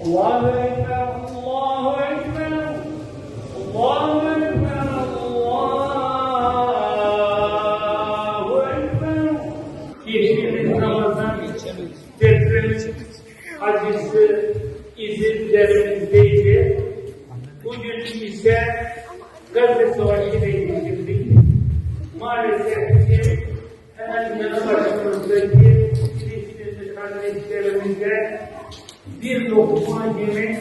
Allahu Ekber, Allahu Ekber, Allahu Ekber, Allahu Ekber. Geçtiğimiz Ramazan deprem acısı izlerimizdeydi. Bugün ise Gazze Savaşı ile geçirdik. Maalesef ki hemen yanı başımızdaki Filistinli kardeşlerimize bir lokma yemek,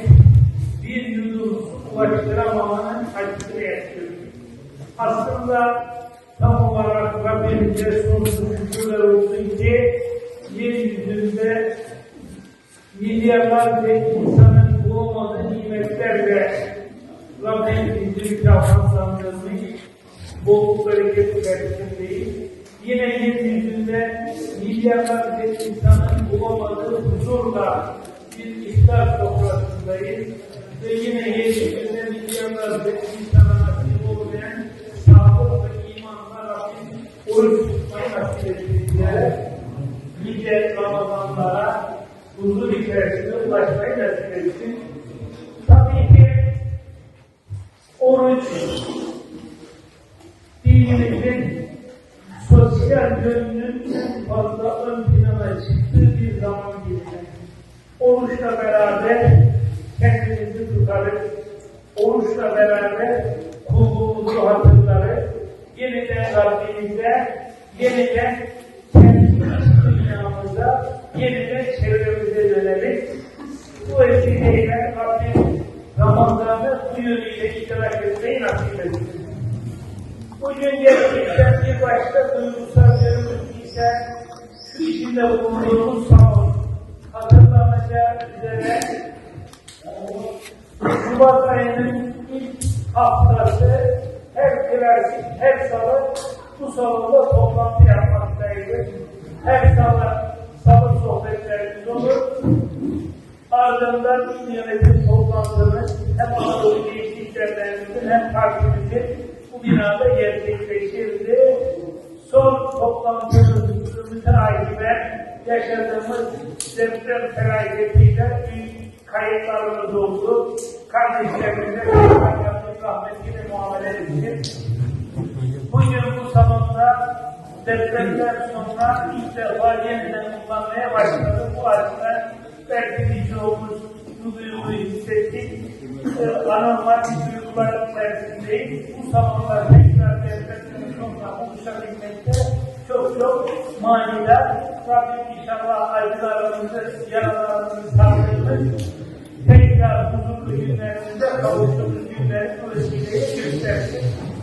bir yudum ulaştıramamanın acısını yaşıyoruz. Aslında tam olarak Rabbimize sonsuz şükürler olsun ki yeryüzünde milyarlarca insanın bulamadığı nimetlerle Rabbim bizi mükafatlandırmış, bolluk bereket içerisindeyiz. Yine yeryüzünde milyarlarca insanın bulamadığı huzurla bir iftar sofrasındayız. Ve yine yeryüzünde milyarlarca insana nasip olmayan sağlık ve imanla Rabbim oruç tutmayı nasip etti bizlere. Nice Ramazanlara huzur içerisinde ulaşmayı nasip etsin. Tabii ki oruç dinimizin sosyal yönünün fazla ön plana Oruçla beraber kendimizi tutarız. Oruçla beraber kulluğumuzu hatırlarız. Yeniden Rabbimize, yeniden kendi dünyamıza, yeniden çevremize döneriz. Bu vesileyle Rabbim Ramazan'ı bu yönüyle idrak etmeyi nasip etsin. Bugün gerçekten bir başka duygusal yönümüz ise şu içinde bulunduğumuz üzere Şubat ayının ilk haftası her klasik, her salı bu salonda toplantı yapmaktaydı. Her salı, salı sohbetlerimiz olur. Ardından il yönetim toplantımız hem Anadolu Gençlik hem partimizin bu binada gerçekleşirdi. Son toplantımızı müteakiben yaşadığımız deprem felaketiyle büyük kayıplarımız oldu. Kardeşlerimize Peygamberin rahmetiyle muamele ettik. Bugün bu salonda depremden sonra ilk defa yeniden kullanmaya başladı. Bu açıdan belki birçoğumuz bu duyguyu hissettik. Ee, anormal bir duygular içerisindeyiz. Bu salonda tekrar depremden sonra oluşabilmekte çok manidar. Rabbim inşallah acılarımızı, yaralarımızı sağlayıp tekrar huzurlu günlerimizde kavuştuğumuz günleri bu vesileyle